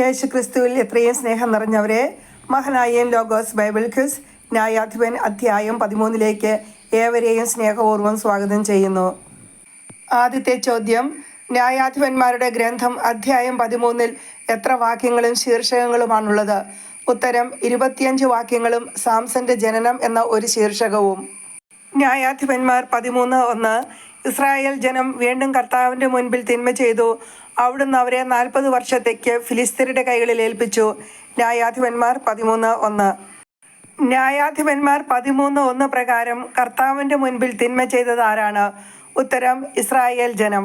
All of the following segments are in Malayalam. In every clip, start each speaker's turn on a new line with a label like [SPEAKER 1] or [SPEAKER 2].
[SPEAKER 1] യേശു ക്രിസ്തുവിൽ എത്രയും സ്നേഹം നിറഞ്ഞവരെ മഹനായൻ ലോഗോസ് ബൈബിൾ ക്വിസ് ന്യായാധിപൻ അധ്യായം പതിമൂന്നിലേക്ക് ഏവരെയും സ്നേഹപൂർവം സ്വാഗതം ചെയ്യുന്നു. ആദ്യത്തെ ചോദ്യം ന്യായാധിപന്മാരുടെ ഗ്രന്ഥം അധ്യായം പതിമൂന്നിൽ എത്ര വാക്യങ്ങളും ശീർഷകങ്ങളുമാണുള്ളത്? ഉത്തരം ഇരുപത്തിയഞ്ച് വാക്യങ്ങളും സാംസന്റെ ജനനം എന്ന ഒരു ശീർഷകവും. ന്യായാധിപന്മാർ പതിമൂന്ന് ഒന്ന് ഇസ്രായേൽ ജനം വീണ്ടും കർത്താവിന്റെ മുൻപിൽ തിന്മ ചെയ്തു അവിടുന്ന് അവരെ നാൽപ്പത് വർഷത്തേക്ക് ഫിലിസ്തീനയുടെ കൈകളിൽ ഏൽപ്പിച്ചു. ന്യായാധിപന്മാർ പതിമൂന്ന് ഒന്ന്. ന്യായാധിപന്മാർ പതിമൂന്ന് ഒന്ന് പ്രകാരം കർത്താവിന്റെ മുൻപിൽ തിന്മ ചെയ്തത് ആരാണ്? ഉത്തരം ഇസ്രായേൽ ജനം.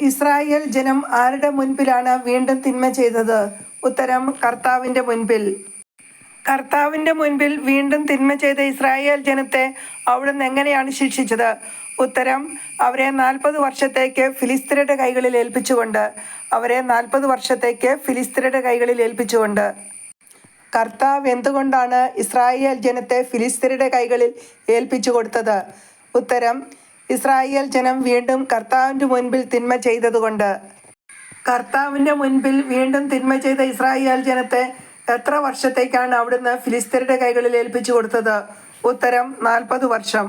[SPEAKER 1] ഇസ്രായേൽ ജനം ആരുടെ മുൻപിലാണ് വീണ്ടും തിന്മ ചെയ്തത്? ഉത്തരം കർത്താവിന്റെ മുൻപിൽ. കർത്താവിന്റെ മുൻപിൽ വീണ്ടും തിന്മ ചെയ്ത ഇസ്രായേൽ ജനത്തെ അവിടുന്ന് എങ്ങനെയാണ് ശിക്ഷിച്ചത്? ഉത്തരം അവരെ നാൽപ്പത് വർഷത്തേക്ക് ഫിലിസ്തീനയുടെ കൈകളിൽ ഏൽപ്പിച്ചുകൊണ്ട് അവരെ നാൽപ്പത് വർഷത്തേക്ക് ഫിലിസ്തീനയുടെ കൈകളിൽ ഏൽപ്പിച്ചുകൊണ്ട്. കർത്താവ് എന്തുകൊണ്ടാണ് ഇസ്രായേൽ ജനത്തെ ഫിലിസ്തീനയുടെ കൈകളിൽ ഏൽപ്പിച്ചു കൊടുത്തത് ഉത്തരം ഇസ്രായേൽ ജനം വീണ്ടും കർത്താവിന്റെ മുൻപിൽ തിന്മ ചെയ്തതുകൊണ്ട്. കർത്താവിന്റെ മുൻപിൽ വീണ്ടും തിന്മ ചെയ്ത ഇസ്രായേൽ ജനത്തെ എത്ര വർഷത്തേക്കാണ് അവിടുന്ന് ഫിലിസ്തീനയുടെ കൈകളിൽ ഏൽപ്പിച്ചു കൊടുത്തത് ഉത്തരം നാൽപ്പത് വർഷം.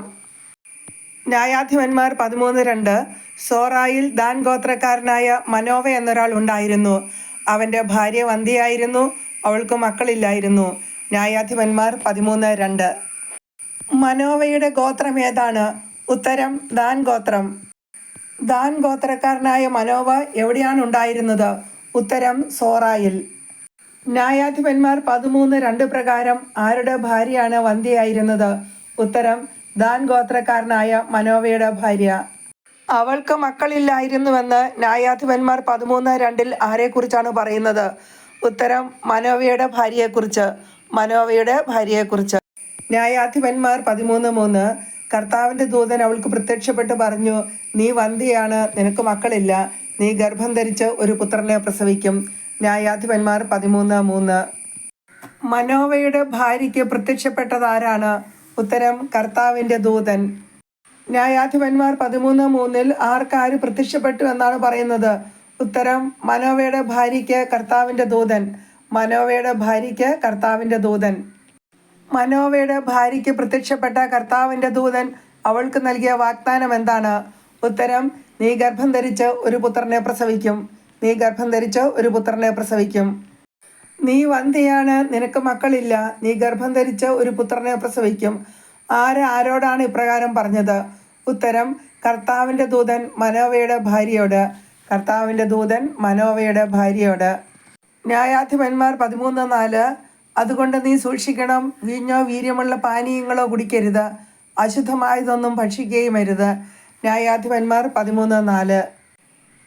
[SPEAKER 1] ന്യായാധിപന്മാർ പതിമൂന്ന് രണ്ട് സോറായിൽ ദാൻ ഗോത്രക്കാരനായ മനോവ എന്നൊരാൾ ഉണ്ടായിരുന്നു. അവന്റെ ഭാര്യ വന്ധ്യയായിരുന്നു. അവൾക്ക് മക്കളില്ലായിരുന്നു. ന്യായാധിപന്മാർ പതിമൂന്ന് രണ്ട്. മനോവയുടെ ഗോത്രം ഏതാണ്? ഉത്തരം ദാൻ ഗോത്രം. ദാൻ ഗോത്രക്കാരനായ മനോവ എവിടെയാണ് ഉണ്ടായിരുന്നത്? ഉത്തരം സോറായിൽ. ന്യായാധിപന്മാർ പതിമൂന്ന് രണ്ട് പ്രകാരം ആരുടെ ഭാര്യയാണ് വന്ധ്യയായിരുന്നത്? ഉത്തരം ദാൻ ഗോത്രക്കാരനായ മനോവയുടെ ഭാര്യ. അവൾക്ക് മക്കളില്ലായിരുന്നുവെന്ന് ന്യായാധിപന്മാർ പതിമൂന്ന് രണ്ടിൽ ആരെക്കുറിച്ചാണ് പറയുന്നത്? ഉത്തരം മനോവയുടെ ഭാര്യയെക്കുറിച്ച്. മനോവയുടെ ഭാര്യയെക്കുറിച്ച്. ന്യായാധിപന്മാർ പതിമൂന്ന് മൂന്ന് കർത്താവിന്റെ ദൂതൻ അവൾക്ക് പ്രത്യക്ഷപ്പെട്ട് പറഞ്ഞു നീ വന്ധിയാണ് നിനക്ക് മക്കളില്ല നീ ഗർഭം ധരിച്ച് ഒരു പുത്രനെ പ്രസവിക്കും ന്യായാധിപന്മാർ പതിമൂന്ന് മൂന്ന്. മനോവയുടെ ഭാര്യയ്ക്ക് പ്രത്യക്ഷപ്പെട്ടത് ആരാണ് ഉത്തരം കർത്താവിന്റെ ദൂതൻ. ന്യായാധിപന്മാർ പതിമൂന്ന് മൂന്നിൽ ആർക്കാര് പ്രത്യക്ഷപ്പെട്ടു എന്നാണ് പറയുന്നത്? ഉത്തരം മനോവയുടെ ഭാര്യയ്ക്ക് കർത്താവിന്റെ ദൂതൻ. മനോവയുടെ ഭാര്യയ്ക്ക് കർത്താവിന്റെ ദൂതൻ. മനോവയുടെ ഭാര്യയ്ക്ക് പ്രത്യക്ഷപ്പെട്ട കർത്താവിന്റെ ദൂതൻ അവൾക്ക് നൽകിയ വാഗ്ദാനം എന്താണ്? ഉത്തരം നീ ഗർഭം ധരിച്ച് ഒരു പുത്രനെ പ്രസവിക്കും. നീ ഗർഭം ധരിച്ച് ഒരു പുത്രനെ പ്രസവിക്കും. നീ വന്ധ്യയാണ് നിനക്ക് മക്കളില്ല. നീ ഗർഭം ധരിച്ച ഒരു പുത്രനെ പ്രസവിക്കും. ആര് ആരോടാണ് ഇപ്രകാരം പറഞ്ഞത്? ഉത്തരം കർത്താവിന്റെ ദൂതൻ മനോവയുടെ ഭാര്യയോട്. കർത്താവിന്റെ ദൂതൻ മനോവയുടെ ഭാര്യയോട്. ന്യായാധിപന്മാർ പതിമൂന്ന് നാല് അതുകൊണ്ട് നീ സൂക്ഷിക്കണം വീഞ്ഞോ വീര്യമുള്ള പാനീയങ്ങളോ കുടിക്കരുത്. അശുദ്ധമായതൊന്നും ഭക്ഷിക്കുകയും അരുത്. ന്യായാധിപന്മാർ പതിമൂന്ന് നാല്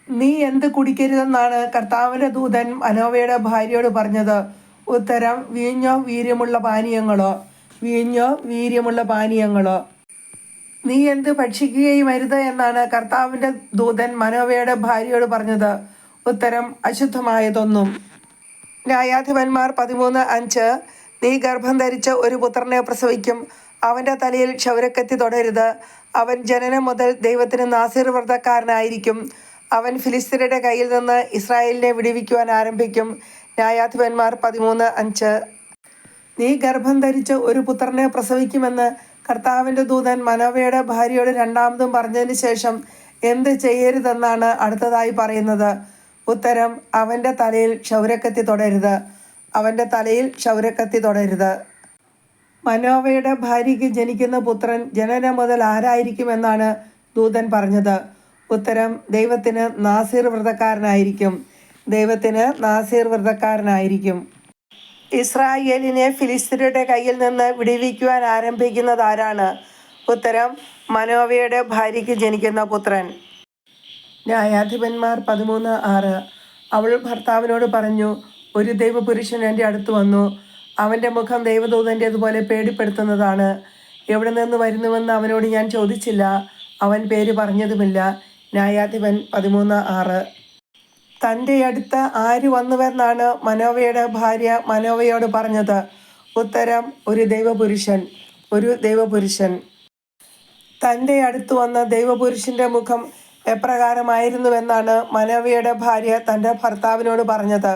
[SPEAKER 1] നീ എന്ത് കുടിക്കരുതെന്നാണ് കർത്താവിന്റെ ദൂതൻ മനോവയുടെ ഭാര്യയോട് പറഞ്ഞത്? ഉത്തരം വീഞ്ഞോ വീര്യമുള്ള പാനീയങ്ങളോ. വീഞ്ഞോ വീര്യമുള്ള പാനീയങ്ങളോ. നീ എന്ത് ഭക്ഷിക്കുകയും അരുത് എന്നാണ് കർത്താവിന്റെ ദൂതൻ മനോവയുടെ ഭാര്യയോട് പറഞ്ഞത്. ഉത്തരം അശുദ്ധമായതൊന്നും. ന്യായാധിപന്മാർ പതിമൂന്ന് അഞ്ച് നീ ഗർഭം ധരിച്ച ഒരു പുത്രനെ പ്രസവിക്കും. അവന്റെ തലയിൽ ക്ഷൗരക്കത്തി തുടരുത്. അവൻ ജനനം മുതൽ ദൈവത്തിന് നാസിർ വ്രതക്കാരനായിരിക്കും അവൻ ഫിലിസ്തീനയുടെ കയ്യിൽ നിന്ന് ഇസ്രായേലിനെ വിടുവിക്കുവാൻ ആരംഭിക്കും. ന്യായാധിപന്മാർ പതിമൂന്ന് അഞ്ച്. നീ ഗർഭം ധരിച്ച് ഒരു പുത്രനെ പ്രസവിക്കുമെന്ന് കർത്താവിന്റെ ദൂതൻ മനോവയുടെ ഭാര്യയോട് രണ്ടാമതും പറഞ്ഞതിന് ശേഷം എന്ത് ചെയ്യരുതെന്നാണ് അടുത്തതായി പറയുന്നത്. ഉത്തരം അവന്റെ തലയിൽ ക്ഷൗരക്കത്തി തുടരുത്. അവന്റെ തലയിൽ ക്ഷൗരക്കത്തി തുടരുത്. മനോവയുടെ ഭാര്യയ്ക്ക് ജനിക്കുന്ന പുത്രൻ ജനനം മുതൽ ആരായിരിക്കുമെന്നാണ് ദൂതൻ പറഞ്ഞത്. ഉത്തരം ദൈവത്തിന് നാസീർ വ്രതക്കാരനായിരിക്കും. ദൈവത്തിന് നാസീർ വ്രതക്കാരനായിരിക്കും. ഇസ്രായേലിനെ ഫിലിസ്തീനയുടെ കയ്യിൽ നിന്ന് വിടുവിക്കുവാൻ ആരംഭിക്കുന്നത് ആരാണ്? ഉത്തരം മനോവയുടെ ഭാര്യയ്ക്ക് ജനിക്കുന്ന പുത്രൻ. ന്യായാധിപന്മാർ പതിമൂന്ന് ആറ്. അവൾ ഭർത്താവിനോട് പറഞ്ഞു ഒരു ദൈവപുരുഷൻ എന്റെ അടുത്ത് വന്നു. അവന്റെ മുഖം ദൈവദൂതന്റേതുപോലെ പേടിപ്പെടുത്തുന്നതാണ്. എവിടെ നിന്ന് വരുന്നുവെന്ന് അവനോട് ഞാൻ ചോദിച്ചില്ല. അവൻ പേര് പറഞ്ഞതുമില്ല. ന്യായാധിപൻ പതിമൂന്ന് ആറ്. തന്റെ അടുത്ത് ആര് വന്നുവെന്നാണ് മനോവയുടെ ഭാര്യ മനോവയോട് പറഞ്ഞത്. ഉത്തരം ഒരു ദൈവപുരുഷൻ ഒരു ദൈവപുരുഷൻ. തന്റെ അടുത്ത് വന്ന ദൈവപുരുഷന്റെ മുഖം എപ്രകാരമായിരുന്നുവെന്നാണ് മനോവയുടെ ഭാര്യ തന്റെ ഭർത്താവിനോട് പറഞ്ഞത്.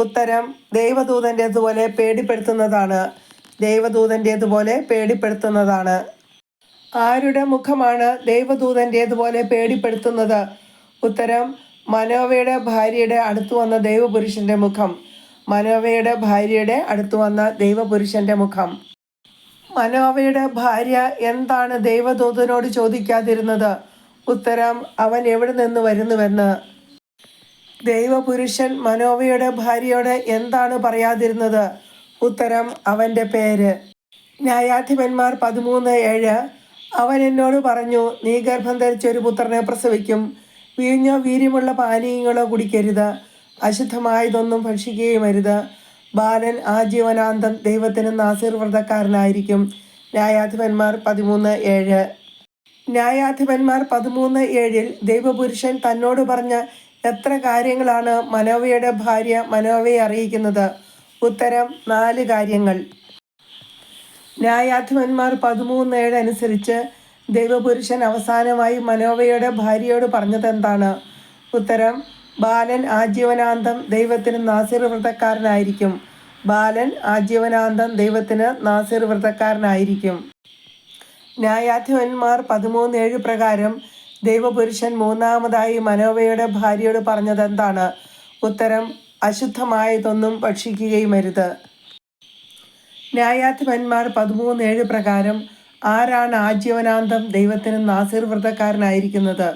[SPEAKER 1] ഉത്തരം ദൈവദൂതന്റേതുപോലെ പേടിപ്പെടുത്തുന്നതാണ്. ദൈവദൂതന്റേതുപോലെ പേടിപ്പെടുത്തുന്നതാണ്. ആരുടെ മുഖമാണ് ദൈവദൂതന്റേതുപോലെ പേടിപ്പെടുത്തുന്നത്? ഉത്തരം മനോവയുടെ ഭാര്യയുടെ അടുത്തു വന്ന ദൈവപുരുഷന്റെ മുഖം. മനോവയുടെ ഭാര്യയുടെ അടുത്തു വന്ന ദൈവപുരുഷന്റെ മുഖം. മനോവയുടെ ഭാര്യ എന്താണ് ദൈവദൂതനോട് ചോദിക്കാതിരുന്നത്? ഉത്തരം അവൻ എവിടെ നിന്ന് വരുന്നുവെന്ന്. ദൈവപുരുഷൻ മനോവയുടെ ഭാര്യയോട് എന്താണ് പറയാതിരുന്നത്? ഉത്തരം അവന്റെ പേര്. ന്യായാധിപന്മാർ പതിമൂന്ന് ഏഴ് അവൻ എന്നോട് പറഞ്ഞു നീ ഗർഭം ധരിച്ച ഒരു പുത്രനെ പ്രസവിക്കും. വീഞ്ഞോ വീര്യമുള്ള പാനീയങ്ങളോ കുടിക്കരുത്. അശുദ്ധമായതൊന്നും ഭക്ഷിക്കുകയും അരുത് ബാലൻ ആജീവനാന്തം ദൈവത്തിന് നാസീർവ്രതക്കാരനായിരിക്കും. ന്യായാധിപന്മാർ പതിമൂന്ന് ഏഴ്. ന്യായാധിപന്മാർ പതിമൂന്ന് ഏഴിൽ ദൈവപുരുഷൻ തന്നോട് പറഞ്ഞ എത്ര കാര്യങ്ങളാണ് മനോവയുടെ ഭാര്യ മനോവയെ അറിയിക്കുന്നത്? ഉത്തരം നാല് കാര്യങ്ങൾ. ന്യായാധിപന്മാർ പതിമൂന്ന് ഏഴ് അനുസരിച്ച് ദൈവപുരുഷൻ അവസാനമായി മനോവയുടെ ഭാര്യയോട് പറഞ്ഞതെന്താണ് ഉത്തരം ബാലൻ ആജീവനാന്തം ദൈവത്തിന് നാസിർ വ്രതക്കാരനായിരിക്കും ബാലൻ ആജീവനാന്തം ദൈവത്തിന് നാസിർ വ്രതക്കാരനായിരിക്കും ന്യായാധിപന്മാർ പതിമൂന്ന് ഏഴ് പ്രകാരം ദൈവപുരുഷൻ മൂന്നാമതായി മനോവയുടെ ഭാര്യയോട് പറഞ്ഞതെന്താണ് ഉത്തരം അശുദ്ധമായതൊന്നും ഭക്ഷിക്കുകയും അരുത് ന്യായാധിപന്മാർ പതിമൂന്ന് ഏഴ് പ്രകാരം ആരാണ് ആജീവനാന്തം ദൈവത്തിന് നാസിർ വ്രതക്കാരനായിരിക്കുന്നത്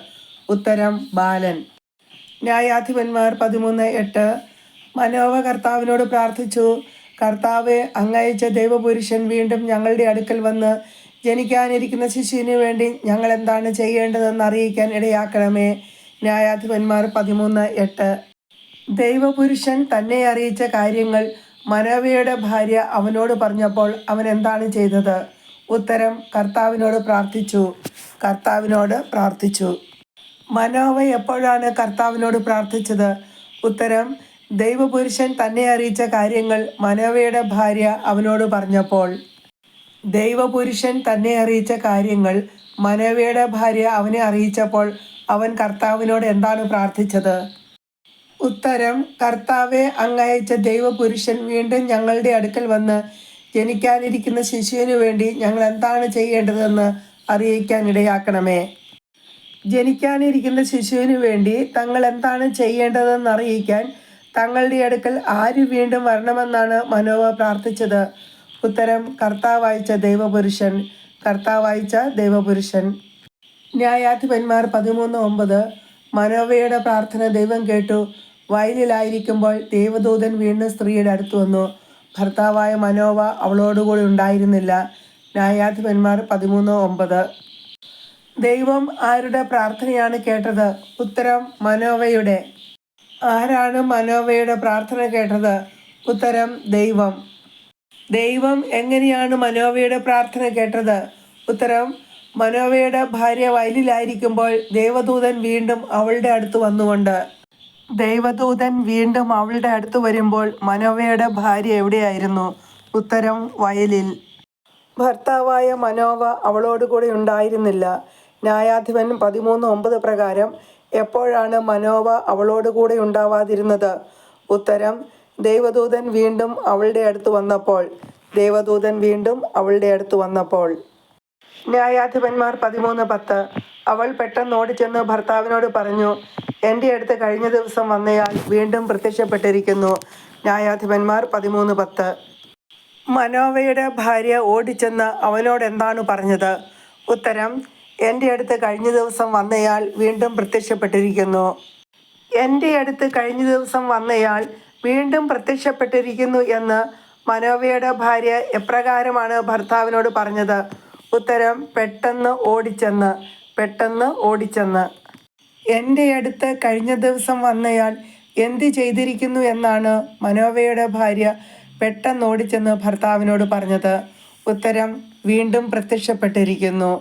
[SPEAKER 1] ഉത്തരം ബാലൻ. ന്യായാധിപന്മാർ പതിമൂന്ന് എട്ട് മനോവ കർത്താവിനോട് പ്രാർത്ഥിച്ചു കർത്താവ് അങ്ങയച്ച ദൈവപുരുഷൻ വീണ്ടും ഞങ്ങളുടെ അടുക്കൽ വന്ന് ജനിക്കാനിരിക്കുന്ന ശിശുവിന് വേണ്ടി ഞങ്ങൾ എന്താണ് ചെയ്യേണ്ടതെന്ന് അറിയിക്കാൻ ഇടയാക്കണമേ? ന്യായാധിപന്മാർ പതിമൂന്ന് എട്ട്. ദൈവപുരുഷൻ തന്നെ അറിയിച്ച കാര്യങ്ങൾ മനോവയുടെ ഭാര്യ അവനോട് പറഞ്ഞപ്പോൾ അവൻ എന്താണ് ചെയ്തത്? ഉത്തരം കർത്താവിനോട് പ്രാർത്ഥിച്ചു. കർത്താവിനോട് പ്രാർത്ഥിച്ചു. മനോവ എപ്പോഴാണ് കർത്താവിനോട് പ്രാർത്ഥിച്ചത്? ഉത്തരം ദൈവപുരുഷൻ തന്നെ അറിയിച്ച കാര്യങ്ങൾ മനോവയുടെ ഭാര്യ അവനോട് പറഞ്ഞപ്പോൾ. ദൈവപുരുഷൻ തന്നെ അറിയിച്ച കാര്യങ്ങൾ മനോവയുടെ ഭാര്യ അവനെ അറിയിച്ചപ്പോൾ അവൻ കർത്താവിനോട് എന്താണ് പ്രാർത്ഥിച്ചത്? ഉത്തരം കർത്താവെ അങ്ങയച്ച ദൈവപുരുഷൻ വീണ്ടും ഞങ്ങളുടെ അടുക്കൽ വന്ന് ജനിക്കാനിരിക്കുന്ന ശിശുവിനു വേണ്ടി ഞങ്ങൾ എന്താണ് ചെയ്യേണ്ടതെന്ന് അറിയിക്കാൻ ഇടയാക്കണമേ ജനിക്കാനിരിക്കുന്ന ശിശുവിനു വേണ്ടി തങ്ങൾ എന്താണ് ചെയ്യേണ്ടതെന്ന് അറിയിക്കാൻ തങ്ങളുടെ അടുക്കൽ ആര് വീണ്ടും വരണമെന്നാണ് മനോവ പ്രാർത്ഥിച്ചത്. ഉത്തരം കർത്താവായിച്ച ദൈവപുരുഷൻ കർത്താവായിച്ച ദൈവപുരുഷൻ. ന്യായാധിപന്മാർ പതിമൂന്ന് ഒമ്പത് മനോവയുടെ പ്രാർത്ഥന ദൈവം കേട്ടു. വയലിലായിരിക്കുമ്പോൾ ദേവദൂതൻ വീണ്ടും സ്ത്രീയുടെ അടുത്ത് വന്നു. ഭർത്താവായ മനോവ അവളോടുകൂടി ഉണ്ടായിരുന്നില്ല. ന്യായാധിപന്മാർ പതിമൂന്ന് ഒമ്പത്. ദൈവം ആരുടെ പ്രാർത്ഥനയാണ് കേട്ടത്? ഉത്തരം മനോവയുടെ. ആരാണ് മനോവയുടെ പ്രാർത്ഥന കേട്ടത്? ഉത്തരം ദൈവം. ദൈവം എങ്ങനെയാണ് മനോവയുടെ പ്രാർത്ഥന കേട്ടത്? ഉത്തരം മനോവയുടെ ഭാര്യ വയലിലായിരിക്കുമ്പോൾ ദേവദൂതൻ വീണ്ടും അവളുടെ അടുത്ത് വന്നുകൊണ്ട് ദൈവദൂതൻ വീണ്ടും അവളുടെ അടുത്ത് വരുമ്പോൾ മനോവയുടെ ഭാര്യ എവിടെയായിരുന്നു? ഉത്തരം വയലിൽ. ഭർത്താവായ മനോവ അവളോടുകൂടി ഉണ്ടായിരുന്നില്ല. ന്യായാധിപൻ പതിമൂന്ന് ഒമ്പത് പ്രകാരം എപ്പോഴാണ് മനോവ അവളോടുകൂടി ഉണ്ടാവാതിരുന്നത്? ഉത്തരം ദൈവദൂതൻ വീണ്ടും അവളുടെ അടുത്ത് വന്നപ്പോൾ. ദൈവദൂതൻ വീണ്ടും അവളുടെ അടുത്ത് വന്നപ്പോൾ. ന്യായാധിപന്മാർ പതിമൂന്ന് പത്ത്. അവൾ പെട്ടെന്ന് ഓടിച്ചെന്ന് ഭർത്താവിനോട് പറഞ്ഞു എന്റെ അടുത്ത് കഴിഞ്ഞ ദിവസം വന്നയാൾ വീണ്ടും പ്രത്യക്ഷപ്പെട്ടിരിക്കുന്നു. ന്യായാധിപന്മാർ പതിമൂന്ന് പത്ത്. മനോവയുടെ ഭാര്യ ഓടിച്ചെന്ന് അവനോട് എന്താണ് പറഞ്ഞത്? ഉത്തരം എന്റെ അടുത്ത് കഴിഞ്ഞ ദിവസം വന്നയാൾ വീണ്ടും പ്രത്യക്ഷപ്പെട്ടിരിക്കുന്നു. എന്റെ അടുത്ത് കഴിഞ്ഞ ദിവസം വന്നയാൾ വീണ്ടും പ്രത്യക്ഷപ്പെട്ടിരിക്കുന്നു എന്ന് മനോവയുടെ ഭാര്യ എപ്രകാരമാണ് ഭർത്താവിനോട് പറഞ്ഞത്? ഉത്തരം പെട്ടെന്ന് ഓടിച്ചെന്ന് പെട്ടെന്ന് ഓടിച്ചെന്ന്. എന്റെ അടുത്ത് കഴിഞ്ഞ ദിവസം വന്നയാൾ എന്ത് ചെയ്തിരിക്കുന്നു എന്നാണ് മനോവയുടെ ഭാര്യ പെട്ടെന്ന് ഓടിച്ചെന്ന് ഭർത്താവിനോട് പറഞ്ഞത്. ഉത്തരം വീണ്ടും പ്രത്യക്ഷപ്പെട്ടിരിക്കുന്നു.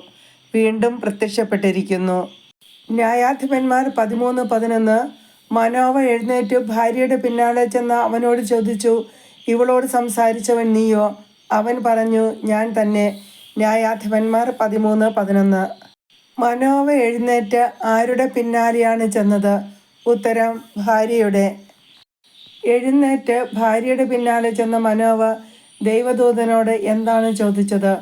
[SPEAKER 1] വീണ്ടും പ്രത്യക്ഷപ്പെട്ടിരിക്കുന്നു. ന്യായാധിപന്മാർ പതിമൂന്ന് പതിനൊന്ന്. മനോവ എഴുന്നേറ്റ് ഭാര്യയുടെ പിന്നാലെ ചെന്ന് അവനോട് ചോദിച്ചു ഇവളോട് സംസാരിച്ചവൻ നീയോ? അവൻ പറഞ്ഞു ഞാൻ തന്നെ. ന്യായാധിപന്മാർ പതിമൂന്ന് പതിനൊന്ന്. മനോവ എഴുന്നേറ്റ് ആരുടെ പിന്നാലെയാണ് ചെന്നത്? ഉത്തരം ഭാര്യയുടെ. എഴുന്നേറ്റ് ഭാര്യയുടെ പിന്നാലെ ചെന്ന മനോവ ദൈവദൂതനോട് എന്താണ് ചോദിച്ചത്?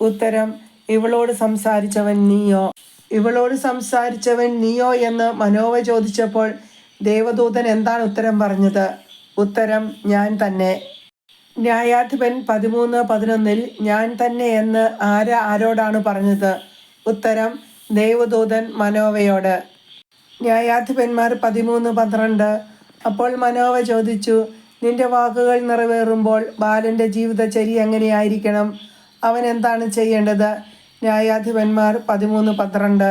[SPEAKER 1] ഉത്തരം ഇവളോട് സംസാരിച്ചവൻ നീയോ? ഇവളോട് സംസാരിച്ചവൻ നീയോ? എന്ന് മനോവ ചോദിച്ചപ്പോൾ ദേവദൂതൻ എന്താണ് ഉത്തരം പറഞ്ഞത്? ഉത്തരം ഞാൻ തന്നെ. ന്യായാധിപൻ പതിമൂന്ന് പതിനൊന്നിൽ ഞാൻ തന്നെ എന്ന് ആര ആരോടാണ് പറഞ്ഞത്? ഉത്തരം ദേവദൂതൻ മനോവയോട് ന്യായാധിപന്മാർ പതിമൂന്ന് പന്ത്രണ്ട്. അപ്പോൾ മനോവ ചോദിച്ചു നിന്റെ വാക്കുകൾ നിറവേറുമ്പോൾ ബാലന്റെ ജീവിതചരി എങ്ങനെയായിരിക്കണം? അവൻ എന്താണ് ചെയ്യേണ്ടത്? ന്യായാധിപന്മാർ പതിമൂന്ന് പന്ത്രണ്ട്.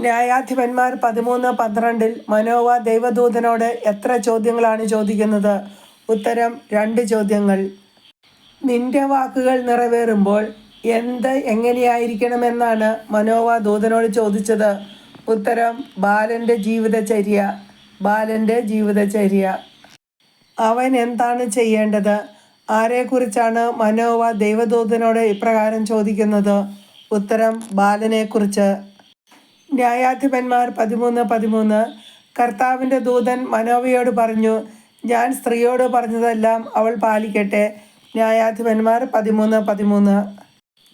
[SPEAKER 1] ന്യായാധിപന്മാർ പതിമൂന്ന് പന്ത്രണ്ടിൽ മനോവ ദൈവദൂതനോട് എത്ര ചോദ്യങ്ങളാണ് ചോദിക്കുന്നത്? ഉത്തരം രണ്ട് ചോദ്യങ്ങൾ. നിന്റെ വാക്കുകൾ നിറവേറുമ്പോൾ എന്ത് എങ്ങനെയായിരിക്കണമെന്നാണ് മനോവ ദൂതനോട് ചോദിച്ചത്. ഉത്തരം ബാലന്റെ ജീവിതചര്യ ബാലന്റെ ജീവിതചര്യ. അവൻ എന്താണ് ചെയ്യേണ്ടത്? ആരെക്കുറിച്ചാണ് മനോവ ദൈവദൂതനോട് ഇപ്രകാരം ചോദിക്കുന്നത്? ഉത്തരം ബാലനെക്കുറിച്ച്. ന്യായാധിപന്മാർ പതിമൂന്ന് പതിമൂന്ന് കർത്താവിന്റെ ദൂതൻ മനോവയോട് പറഞ്ഞു ഞാൻ സ്ത്രീയോട് പറഞ്ഞതെല്ലാം അവൾ പാലിക്കട്ടെ. ന്യായാധിപന്മാർ പതിമൂന്ന് പതിമൂന്ന്.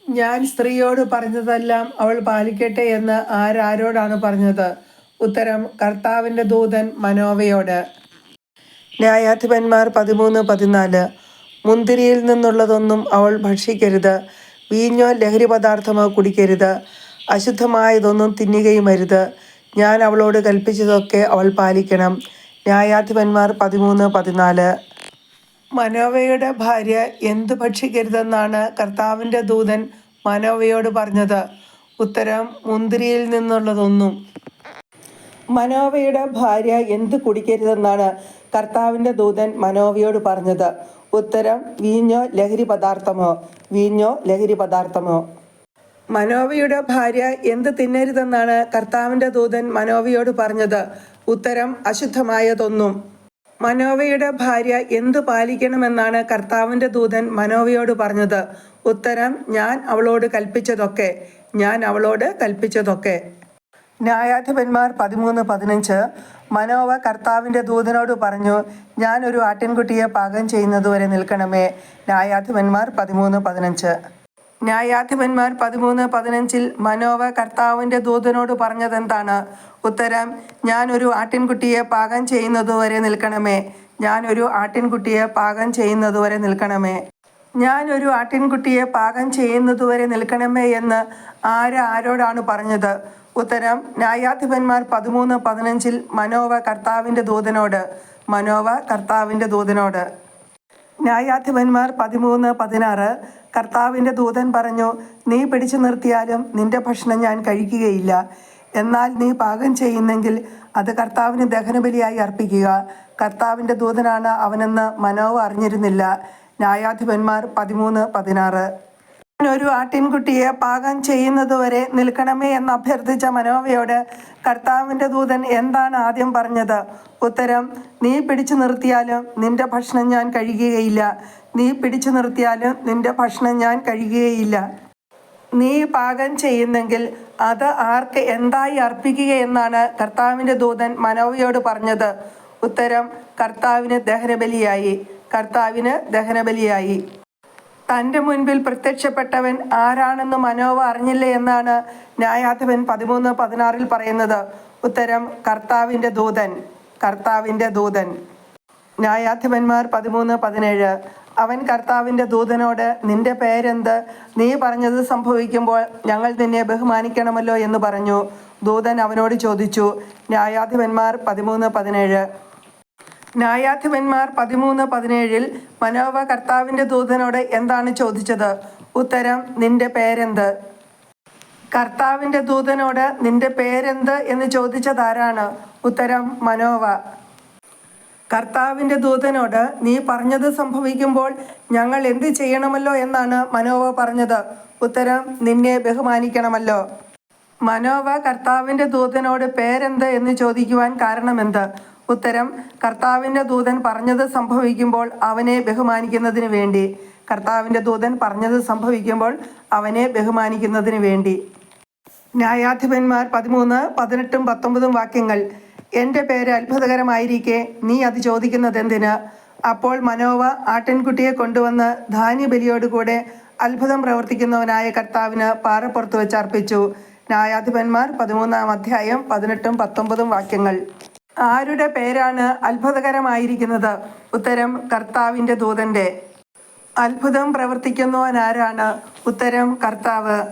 [SPEAKER 1] ഞാൻ സ്ത്രീയോട് പറഞ്ഞതെല്ലാം അവൾ പാലിക്കട്ടെ എന്ന് ആരാരോടാണ് പറഞ്ഞത്? ഉത്തരം കർത്താവിന്റെ ദൂതൻ മനോവയോട്. ന്യായാധിപന്മാർ പതിമൂന്ന് പതിനാല്. മുന്തിരിയിൽ നിന്നുള്ളതൊന്നും അവൾ ഭക്ഷിക്കരുത്. വീഞ്ഞോ ലഹരി പദാർത്ഥമോ കുടിക്കരുത്. അശുദ്ധമായതൊന്നും തിന്നുകയും അരുത്. ഞാൻ അവളോട് കൽപ്പിച്ചതൊക്കെ അവൾ പാലിക്കണം. ന്യായാധിപന്മാർ പതിമൂന്ന് പതിനാല്. മനോവയുടെ ഭാര്യ എന്തു ഭക്ഷിക്കരുതെന്നാണ് കർത്താവിന്റെ ദൂതൻ മനോവയോട് പറഞ്ഞത്. ഉത്തരം മുന്തിരിയിൽ നിന്നുള്ളതൊന്നും. മനോവയുടെ ഭാര്യ എന്ത് കുടിക്കരുതെന്നാണ് കർത്താവിന്റെ ദൂതൻ മനോവയോട് പറഞ്ഞത്. ഉത്തരം വീഞ്ഞോ ലഹരി പദാർത്ഥമോ? വീഞ്ഞോ ലഹരി പദാർത്ഥമോ? മനോവയുടെ ഭാര്യ എന്ത് തിന്നരുതെന്നാണ് കർത്താവിന്റെ ദൂതൻ മനോവയോട് പറഞ്ഞത്. ഉത്തരം അശുദ്ധമായതൊന്നും. മനോവയുടെ ഭാര്യ എന്ത് പാലിക്കണമെന്നാണ് കർത്താവിന്റെ ദൂതൻ മനോവയോട് പറഞ്ഞത്. ഉത്തരം ഞാൻ അവളോട് കൽപ്പിച്ചതൊക്കെ ഞാൻ അവളോട് കൽപ്പിച്ചതൊക്കെ. ന്യായാധിപന്മാർ പതിമൂന്ന് പതിനഞ്ച് മനോവ കർത്താവിന്റെ ദൂതനോട് പറഞ്ഞു ഞാൻ ഒരു ആട്ടിൻകുട്ടിയെ പാകം ചെയ്യുന്നതുവരെ നിൽക്കണമേ. ന്യായാധിപന്മാർ പതിമൂന്ന് പതിനഞ്ച് ന്യായാധിപന്മാർ പതിമൂന്ന് പതിനഞ്ചിൽ മനോവ കർത്താവിന്റെ ദൂതനോട് പറഞ്ഞതെന്താണ്? ഉത്തരം ഞാൻ ഒരു ആട്ടിൻകുട്ടിയെ പാകം ചെയ്യുന്നതുവരെ നിൽക്കണമേ. ഞാൻ ഒരു ആട്ടിൻകുട്ടിയെ പാകം ചെയ്യുന്നതുവരെ നിൽക്കണമേ. ഞാൻ ഒരു ആട്ടിൻകുട്ടിയെ പാകം ചെയ്യുന്നതുവരെ നിൽക്കണമേ എന്ന് ആര് ആരോടാണ് പറഞ്ഞത്? ഉത്തരം ന്യായാധിപന്മാർ പതിമൂന്ന് പതിനഞ്ചിൽ മനോവ കർത്താവിന്റെ ദൂതനോട്. മനോവ കർത്താവിന്റെ ദൂതനോട്. ന്യായാധിപന്മാർ പതിമൂന്ന് പതിനാറ് കർത്താവിന്റെ ദൂതൻ പറഞ്ഞു നീ പിടിച്ചു നിർത്തിയാലും നിന്റെ ഭക്ഷണം ഞാൻ കഴിക്കുകയില്ല. എന്നാൽ നീ പാകം ചെയ്യുന്നെങ്കിൽ അത് കർത്താവിന് ദഹനബലിയായി അർപ്പിക്കുക. കർത്താവിന്റെ ദൂതനാണ് അവനെന്ന് മനോവ് അറിഞ്ഞിരുന്നില്ല. ന്യായാധിപന്മാർ പതിമൂന്ന് പതിനാറ്. ഒരു ആട്ടിൻകുട്ടിയെ പാകം ചെയ്യുന്നതുവരെ നിൽക്കണമേ എന്ന് അഭ്യർത്ഥിച്ച മനോവയോട് കർത്താവിന്റെ ദൂതൻ എന്താണ് ആദ്യം പറഞ്ഞത്? ഉത്തരം നീ പിടിച്ചു നിർത്തിയാലും നിന്റെ ഭക്ഷണം ഞാൻ കഴിക്കുകയില്ല. നീ പിടിച്ചു നിർത്തിയാലും നിന്റെ ഭക്ഷണം ഞാൻ കഴിക്കുകയില്ല. നീ പാകം ചെയ്യുന്നെങ്കിൽ അത് ആർക്ക് എന്തായി അർപ്പിക്കുക എന്നാണ് കർത്താവിന്റെ ദൂതൻ മനോവയോട് പറഞ്ഞത്. ഉത്തരം കർത്താവിന് ദഹനബലിയായി. കർത്താവിന് ദഹനബലിയായി. തന്റെ മുൻപിൽ പ്രത്യക്ഷപ്പെട്ടവൻ ആരാണെന്ന് മനോവ അറിഞ്ഞില്ല എന്നാണ് ന്യായാധിപൻ പതിമൂന്ന് പതിനാറിൽ പറയുന്നത്. ഉത്തരം കർത്താവിന്റെ ദൂതൻ കർത്താവിന്റെ ദൂതൻ. ന്യായാധിപന്മാർ പതിമൂന്ന് പതിനേഴ് അവൻ കർത്താവിന്റെ ദൂതനോട് നിന്റെ പേരെന്ത്? നീ പറഞ്ഞത് സംഭവിക്കുമ്പോൾ ഞങ്ങൾ നിന്നെ ബഹുമാനിക്കണമല്ലോ എന്ന് പറഞ്ഞു. ദൂതൻ അവനോട് ചോദിച്ചു ന്യായാധിപന്മാർ പതിമൂന്ന് പതിനേഴ് ന്യായാധിപന്മാർ പതിമൂന്ന് പതിനേഴിൽ മനോവ കർത്താവിന്റെ ദൂതനോട് എന്താണ് ചോദിച്ചത്? ഉത്തരം നിന്റെ പേരെന്ത്? കർത്താവിന്റെ ദൂതനോട് നിന്റെ പേരെന്ത്? എന്ന് ചോദിച്ചതാരാണ്? ഉത്തരം മനോവ. കർത്താവിന്റെ ദൂതനോട് നീ പറഞ്ഞത് സംഭവിക്കുമ്പോൾ ഞങ്ങൾ എന്ത് ചെയ്യണമല്ലോ എന്നാണ് മനോവ പറഞ്ഞത്. ഉത്തരം നിന്നെ ബഹുമാനിക്കണമല്ലോ. മനോവ കർത്താവിന്റെ ദൂതനോട് പേരെന്ത്? എന്ന് ചോദിക്കുവാൻ കാരണമെന്ത്? ഉത്തരം കർത്താവിന്റെ ദൂതൻ പറഞ്ഞത് സംഭവിക്കുമ്പോൾ അവനെ ബഹുമാനിക്കുന്നതിന് വേണ്ടി. കർത്താവിന്റെ ദൂതൻ പറഞ്ഞത് സംഭവിക്കുമ്പോൾ അവനെ ബഹുമാനിക്കുന്നതിന് വേണ്ടി. ന്യായാധിപന്മാർ പതിമൂന്ന് പതിനെട്ടും പത്തൊമ്പതും വാക്യങ്ങൾ. എന്റെ പേര് അത്ഭുതകരമായിരിക്കെ നീ അത് ചോദിക്കുന്നത് എന്തിന് അപ്പോൾ മനോവ ആട്ടിൻകുട്ടിയെ കൊണ്ടുവന്ന് ധാന്യബലിയോടുകൂടെ അത്ഭുതം പ്രവർത്തിക്കുന്നവനായ കർത്താവിന് പാറപ്പുറത്ത് വെച്ച് അർപ്പിച്ചു ന്യായാധിപന്മാർ പതിമൂന്നാം അധ്യായം പതിനെട്ടും പത്തൊമ്പതും വാക്യങ്ങൾ. ആരുടെ പേരാണ് അത്ഭുതകരമായിരിക്കുന്നത്? ഉത്തരം കർത്താവിന്റെ ദൂതന്റെ. അത്ഭുതം പ്രവർത്തിക്കുന്നവനാരാണ് ഉത്തരം കർത്താവ്.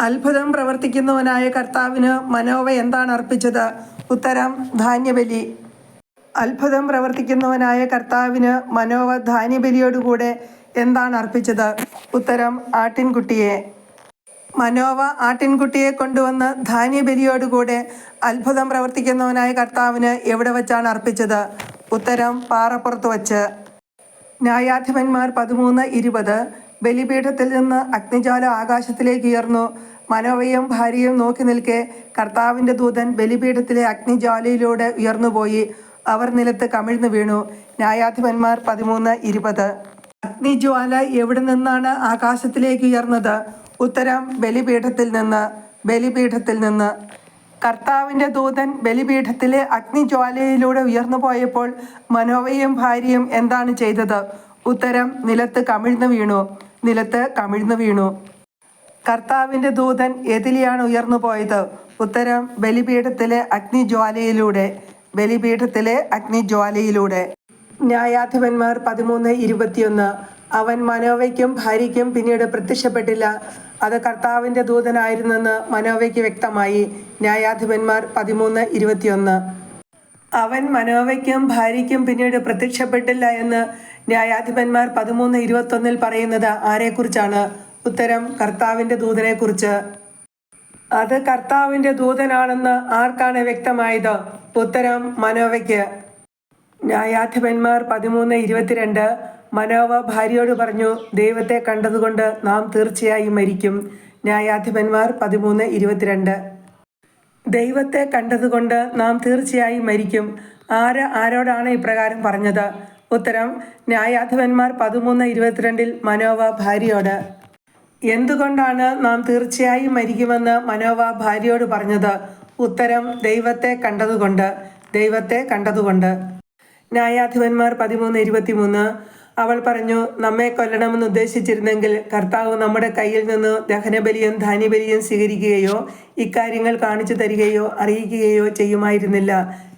[SPEAKER 1] അത്ഭുതം പ്രവർത്തിക്കുന്നവനായ കർത്താവിന് മനോവ എന്താണ് അർപ്പിച്ചത്? ഉത്തരം ധാന്യബലി. അത്ഭുതം പ്രവർത്തിക്കുന്നവനായ കർത്താവിന് മനോവ ധാന്യബലിയോടുകൂടെ എന്താണ് അർപ്പിച്ചത്? ഉത്തരം ആട്ടിൻകുട്ടിയെ. മനോവ ആട്ടിൻകുട്ടിയെ കൊണ്ടുവന്ന് ധാന്യബലിയോടുകൂടെ അത്ഭുതം പ്രവർത്തിക്കുന്നവനായ കർത്താവിന് എവിടെ വച്ചാണ് അർപ്പിച്ചത്? ഉത്തരം പാറപ്പുറത്ത് വച്ച്. ന്യായാധിപന്മാർ പതിമൂന്ന് ഇരുപത് ബലിപീഠത്തിൽ നിന്ന് അഗ്നിജാലം ആകാശത്തിലേക്ക് ഉയർന്നു. മനോവയും ഭാര്യയും നോക്കി നിൽക്കെ കർത്താവിന്റെ ദൂതൻ ബലിപീഠത്തിലെ അഗ്നിജ്വാലയിലൂടെ ഉയർന്നുപോയി. അവർ നിലത്ത് കമിഴ്ന്നു വീണു. ന്യായാധിപന്മാർ പതിമൂന്ന് ഇരുപത്. അഗ്നിജ്വാല എവിടെ നിന്നാണ് ആകാശത്തിലേക്ക് ഉയർന്നത്? ഉത്തരം ബലിപീഠത്തിൽ നിന്ന്. ബലിപീഠത്തിൽ നിന്ന്. കർത്താവിന്റെ ദൂതൻ ബലിപീഠത്തിലെ അഗ്നിജ്വാലയിലൂടെ ഉയർന്നു പോയപ്പോൾ മനോവയും ഭാര്യയും എന്താണ് ചെയ്തത്? ഉത്തരം നിലത്ത് കമിഴ്ന്നു വീണു. നിലത്ത് കമിഴ്ന്നു വീണു. കർത്താവിന്റെ ദൂതൻ എതിലെയാണ് ഉയർന്നു പോയത്? ഉത്തരം ബലിപീഠത്തിലെ അഗ്നിജ്വാലയിലൂടെ. ബലിപീഠത്തിലെ അഗ്നിജ്വാലയിലൂടെ. ന്യായാധിപന്മാർ പതിമൂന്ന് ഇരുപത്തിയൊന്ന്. അവൻ മനോവയ്ക്കും ഭാര്യയ്ക്കും പിന്നീട് പ്രത്യക്ഷപ്പെട്ടില്ല. അത് കർത്താവിന്റെ ദൂതനായിരുന്നെന്ന് മനോവയ്ക്ക് വ്യക്തമായി. ന്യായാധിപന്മാർ പതിമൂന്ന് ഇരുപത്തിയൊന്ന്. അവൻ മനോവയ്ക്കും ഭാര്യയ്ക്കും പിന്നീട് പ്രത്യക്ഷപ്പെട്ടില്ല എന്ന് ന്യായാധിപന്മാർ പതിമൂന്ന് ഇരുപത്തൊന്നിൽ പറയുന്നത് ആരെക്കുറിച്ചാണ്? ഉത്തരം കർത്താവിന്റെ ദൂതനെക്കുറിച്ച്. അത് കർത്താവിന്റെ ദൂതനാണെന്ന് ആർക്കാണ് വ്യക്തമായത്? ഉത്തരം മനോവയ്ക്ക്. ന്യായാധിപന്മാർ പതിമൂന്ന് ഇരുപത്തിരണ്ട്. മനോവ ഭാര്യയോട് പറഞ്ഞു ദൈവത്തെ കണ്ടതുകൊണ്ട് നാം തീർച്ചയായും മരിക്കും. ന്യായാധിപന്മാർ പതിമൂന്ന് ഇരുപത്തിരണ്ട്. ദൈവത്തെ കണ്ടതുകൊണ്ട് നാം തീർച്ചയായും മരിക്കും. ആര് ആരോടാണ് ഇപ്രകാരം പറഞ്ഞത്? ഉത്തരം ന്യായാധിപന്മാർ പതിമൂന്ന് ഇരുപത്തിരണ്ടിൽ മനോവ ഭാര്യയോട് എന്തുകൊണ്ടാണ് നാം തീർച്ചയായും മരിക്കുമെന്ന് മനോവ ഭാര്യയോട് പറഞ്ഞത്? ഉത്തരം ദൈവത്തെ കണ്ടതുകൊണ്ട്. ദൈവത്തെ കണ്ടതുകൊണ്ട്. ന്യായാധിപന്മാർ പതിമൂന്ന് ഇരുപത്തിമൂന്ന് അവൾ പറഞ്ഞു നമ്മെ കൊല്ലണമെന്ന് ഉദ്ദേശിച്ചിരുന്നെങ്കിൽ കർത്താവ് നമ്മുടെ കയ്യിൽ നിന്ന് ദഹനബലിയും ധാന്യബലിയും സ്വീകരിക്കുകയോ ഇക്കാര്യങ്ങൾ കാണിച്ചു തരികയോ അറിയിക്കുകയോ ചെയ്യുമായിരുന്നില്ല.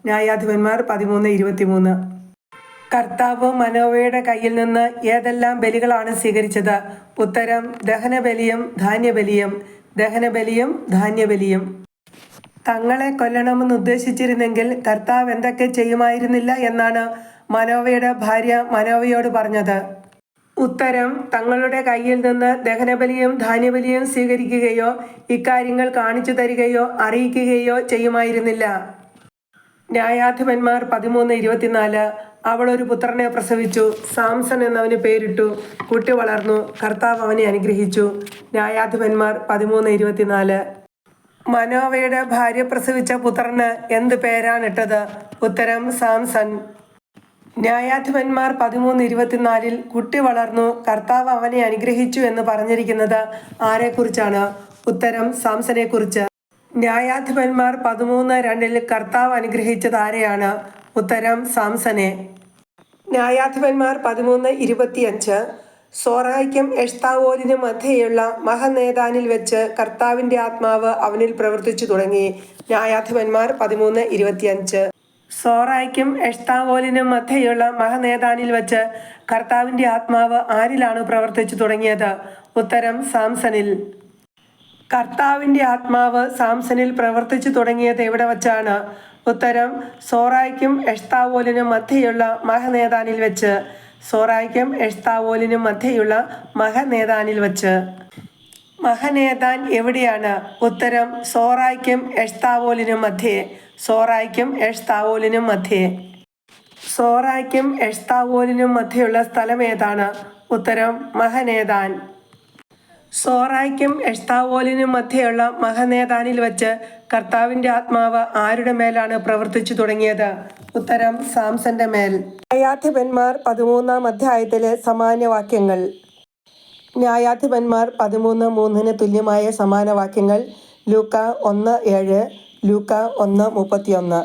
[SPEAKER 1] ന്യായാധിപന്മാർ പതിമൂന്ന് ഇരുപത്തിമൂന്ന്. കർത്താവ് മനോവയുടെ കയ്യിൽ നിന്ന് ഏതെല്ലാം ബലികളാണ് സ്വീകരിച്ചത്? ഉത്തരം ദഹനബലിയും ധാന്യബലിയും ദഹനബലിയും ധാന്യബലിയും. തങ്ങളെ കൊല്ലണമെന്ന് ഉദ്ദേശിച്ചിരുന്നെങ്കിൽ കർത്താവ് എന്തൊക്കെ ചെയ്യുമായിരുന്നില്ല എന്നാണ് മനോവയുടെ ഭാര്യ മനോവയോട് പറഞ്ഞത് ഉത്തരം തങ്ങളുടെ കയ്യിൽ നിന്ന് ദഹനബലിയും ധാന്യബലിയും സ്വീകരിക്കുകയോ ഇക്കാര്യങ്ങൾ കാണിച്ചു തരികയോ അറിയിക്കുകയോ ചെയ്യുമായിരുന്നില്ല. ന്യായാധിപന്മാർ പതിമൂന്ന് ഇരുപത്തിനാല് അവൾ ഒരു പുത്രനെ പ്രസവിച്ചു. സാംസൺ എന്നവന് പേരിട്ടു. കുട്ടി വളർന്നു. കർത്താവ് അവനെ അനുഗ്രഹിച്ചു. ന്യായാധിപന്മാർ പതിമൂന്ന് ഇരുപത്തിനാല്. മനോവയുടെ ഭാര്യ പ്രസവിച്ച പുത്രന് എന്ത് പേരാണിട്ടത് ഉത്തരം സാംസൺ. ന്യായാധിപന്മാർ പതിമൂന്ന് ഇരുപത്തിനാലിൽ കുട്ടി വളർന്നു കർത്താവ് അവനെ അനുഗ്രഹിച്ചു എന്ന് പറഞ്ഞിരിക്കുന്നത് ആരെക്കുറിച്ചാണ്? ഉത്തരം സാംസനെ കുറിച്ച് ന്യായാധിപന്മാർ പതിമൂന്ന് രണ്ടിൽ കർത്താവ് അനുഗ്രഹിച്ചത് ആരെയാണ്? ഉത്തരം സാംസനെ. ന്യായാധിപന്മാർ പതിമൂന്ന് ഇരുപത്തിയഞ്ച്. സോറായിക്കും എഷ്താവോലിനും മധ്യയുള്ള മഹനേതാനിൽ വെച്ച് കർത്താവിന്റെ ആത്മാവ് അവനിൽ പ്രവർത്തിച്ചു തുടങ്ങി. ന്യായാധിപന്മാർ പതിമൂന്ന് ഇരുപത്തിയഞ്ച്. സോറായ്ക്കും എഷ്താവോലിനും മധ്യയുള്ള മഹനേതാനിൽ വച്ച് കർത്താവിന്റെ ആത്മാവ് ആരിലാണ് പ്രവർത്തിച്ചു തുടങ്ങിയത്? ഉത്തരം സാംസണിൽ കർത്താവിന്റെ ആത്മാവ് സാംസണിൽ പ്രവർത്തിച്ചു തുടങ്ങിയത് എവിടെ വച്ചാണ്? ഉത്തരം സോറായ്ക്കും എഷ്താവോലിനും മധ്യയുള്ള മഹനേതാനിൽ വെച്ച്. സോറായ്ക്കും എഷ്താവോലിനും മധ്യയുള്ള മഹനേതാനിൽ വെച്ച്. മഹനേതാൻ എവിടെയാണ്? ഉത്തരം സോറായ്ക്കും എഷ്താവോലിനും മധ്യേ. സോറായ്ക്കും എഷ്താവോലിനും മധ്യേ. സോറായ്ക്കും എഷ്താവോലിനും മധ്യയുള്ള സ്ഥലം ഏതാണ്? ഉത്തരം മഹനേതാൻ. സോറായ്ക്കും എഷ്താവോലിനും മധ്യയുള്ള മഹനേതാനിൽ വച്ച് കർത്താവിന്റെ ആത്മാവ് ആരുടെ മേലാണ് പ്രവർത്തിച്ചു തുടങ്ങിയത്? ഉത്തരം സാംസന്റെ മേൽ. അയാധിപന്മാർ പതിമൂന്നാം അധ്യായത്തിലെ സമാനവാക്യങ്ങൾ ന്യായാധിപന്മാർ പതിമൂന്ന് മൂന്നിന് തുല്യമായ സമാനവാക്യങ്ങൾ ലൂക്ക ഒന്ന് ഏഴ് ലൂക്ക ഒന്ന് മുപ്പത്തിയൊന്ന്.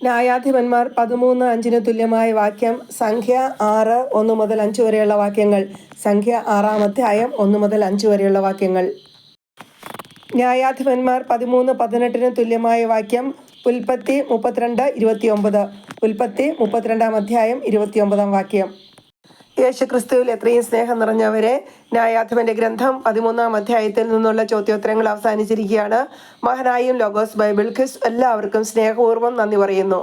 [SPEAKER 1] ന്യായാധിപന്മാർ പതിമൂന്ന് അഞ്ചിന് തുല്യമായ വാക്യം സംഖ്യ ആറ് ഒന്ന് മുതൽ അഞ്ച് വരെയുള്ള വാക്യങ്ങൾ സംഖ്യ ആറാം അധ്യായം ഒന്ന് മുതൽ അഞ്ച് വരെയുള്ള വാക്യങ്ങൾ. ന്യായാധിപന്മാർ പതിമൂന്ന് പതിനെട്ടിന് തുല്യമായ വാക്യം ഉൽപ്പത്തി മുപ്പത്തിരണ്ട് ഇരുപത്തിയൊമ്പത് ഉൽപ്പത്തി മുപ്പത്തിരണ്ടാം അധ്യായം ഇരുപത്തിയൊമ്പതാം വാക്യം. യേശു ക്രിസ്തുവിൽ എത്രയും സ്നേഹം നിറഞ്ഞവരെ ന്യായാധിപന്റെ ഗ്രന്ഥം പതിമൂന്നാം അധ്യായത്തിൽ നിന്നുള്ള ചോദ്യോത്തരങ്ങൾ അവസാനിച്ചിരിക്കുകയാണ്. മഹനായും ലോഗോസ് ബൈബിൾ ക്വിസ് എല്ലാവർക്കും സ്നേഹപൂർവം നന്ദി പറയുന്നു.